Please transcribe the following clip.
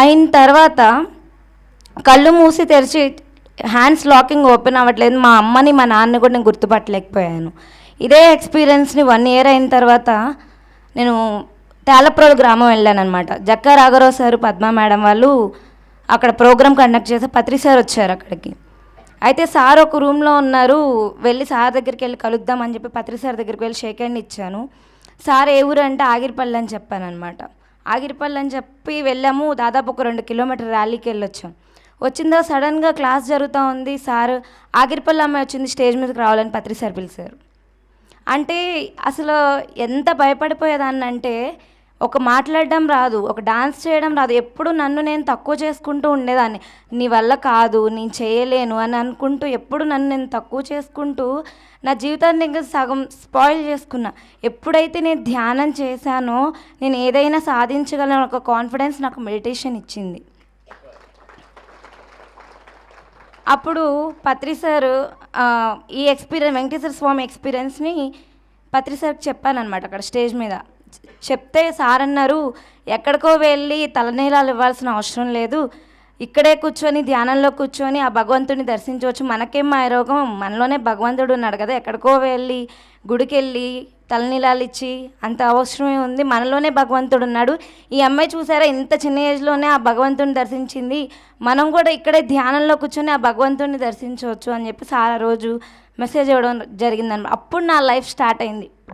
అయిన తర్వాత కళ్ళు మూసి తెరిచి హ్యాండ్స్ లాకింగ్ ఓపెన్ అవ్వట్లేదు. మా అమ్మని మా నాన్నని కూడా నేను గుర్తుపట్టలేకపోయాను. ఇదే ఎక్స్పీరియన్స్ని వన్ ఇయర్ అయిన తర్వాత నేను తేలప్రోలు గ్రామం వెళ్ళానమాట జక్కా రాఘరావు సారు పద్మ మేడం వాళ్ళు అక్కడ ప్రోగ్రామ్ కండక్ట్ చేసి పత్రి సార్ వచ్చారు అక్కడికి. అయితే సార్ ఒక రూమ్లో ఉన్నారు. వెళ్ళి సార్ దగ్గరికి వెళ్ళి కలుద్దామని చెప్పి పత్రి సార్ దగ్గరికి వెళ్ళి షేక్ హ్యాండ్ ఇచ్చాను. సార్ ఏ ఊరు అంటే ఆగిరిపల్లి అని చెప్పాను అనమాట ఆగిరిపల్లి అని చెప్పి వెళ్ళాము. దాదాపు ఒక రెండు కిలోమీటర్ ర్యాలీకి వెళ్ళొచ్చాం. వచ్చిందో సడన్గా క్లాస్ జరుగుతూ ఉంది. సార్ ఆగిరిపల్లి అమ్మాయి వచ్చింది స్టేజ్ మీదకి రావాలని పత్రి సార్ పిలిచారు. అంటే అసలు ఎంత భయపడిపోయేదాన్ని అంటే ఒక మాట్లాడడం రాదు ఒక డాన్స్ చేయడం రాదు. ఎప్పుడు నన్ను నేను తక్కువ చేసుకుంటూ ఉండేదాన్ని. నీ వల్ల కాదు నేను చేయలేను అని అనుకుంటూ ఎప్పుడు నన్ను నేను తక్కువ చేసుకుంటూ నా జీవితాన్ని ఇంకా సగం స్పాయిల్ చేసుకున్నా. ఎప్పుడైతే నేను ధ్యానం చేశానో నేను ఏదైనా సాధించగలను ఒక కాన్ఫిడెన్స్ నాకు మెడిటేషన్ ఇచ్చింది. అప్పుడు పత్రి సార్ ఈ ఎక్స్పీరియన్స్ వెంకటేశ్వర స్వామి ఎక్స్పీరియన్స్ని పత్రి సార్కి చెప్పానమాట అక్కడ స్టేజ్ మీద. చెప్తే సార్ అన్నారు ఎక్కడికో వెళ్ళి తలనీలాలు ఇవ్వాల్సిన అవసరం లేదు. ఇక్కడే కూర్చొని ధ్యానంలో కూర్చొని ఆ భగవంతుని దర్శించవచ్చు. మనకేం మాయరోగం? మనలోనే భగవంతుడు ఉన్నాడు కదా ఎక్కడికో వెళ్ళి గుడికి వెళ్ళి తలనీలాలు ఇచ్చి అంత అవసరమే ఉంది. మనలోనే భగవంతుడు ఉన్నాడు. ఈ అమ్మాయి చూసారా ఇంత చిన్న ఏజ్లోనే ఆ భగవంతుని దర్శించింది. మనం కూడా ఇక్కడే ధ్యానంలో కూర్చొని ఆ భగవంతుని దర్శించవచ్చు అని చెప్పి సార్ ఆ రోజు మెసేజ్ ఇవ్వడం జరిగిందనమాట అప్పుడు నా లైఫ్ స్టార్ట్ అయింది.